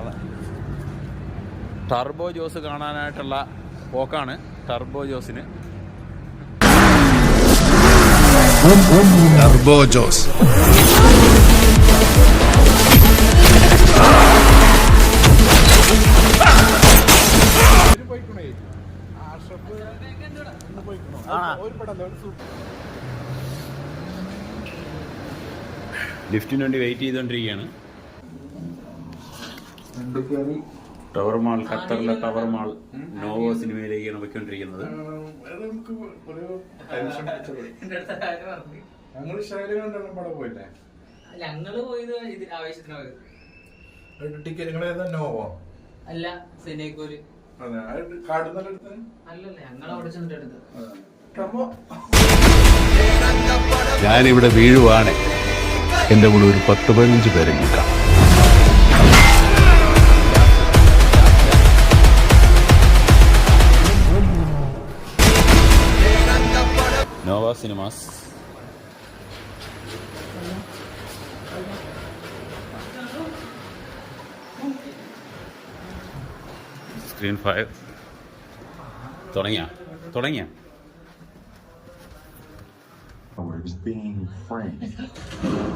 നമ്മളെ ടർബോ ജോസ് കാണാനായിട്ടുള്ള പോക്കാണ്. ടർബോ ജോസിന്. ടർബോ ജോസ്. ലിഫ്റ്റിന് വേണ്ടി വെയിറ്റ് ചെയ്തുകൊണ്ടിരിക്കുകയാണ് ടവർ മാൾ ഖത്തറിലെ ടവർ മാൾ നോവോ സിനിമയിലേക്കാണ് പോയിക്കൊണ്ടിരിക്കുന്നത്. ഞങ്ങൾ ശൈലി കണ്ടെണ്ണം പടം പോയില്ലേ? ഞങ്ങൾ പോയത് ഇതിന് ആവേശത്തിന് പോയത്. ടിക്കറ്റ് നിങ്ങൾ ഏതാ നോവോ അല്ല സിനേക്കോൽ. ഞാനിവിടെ വീഴുവാണ്. എന്റെ കൂടെ ഒരു പത്ത് പതിനഞ്ച് പേരെ നിൽക്കാം. നോവ സിനിമാസ് സ്ക്രീൻ ഫയർ തുടങ്ങിയ തുടങ്ങിയ Being framed.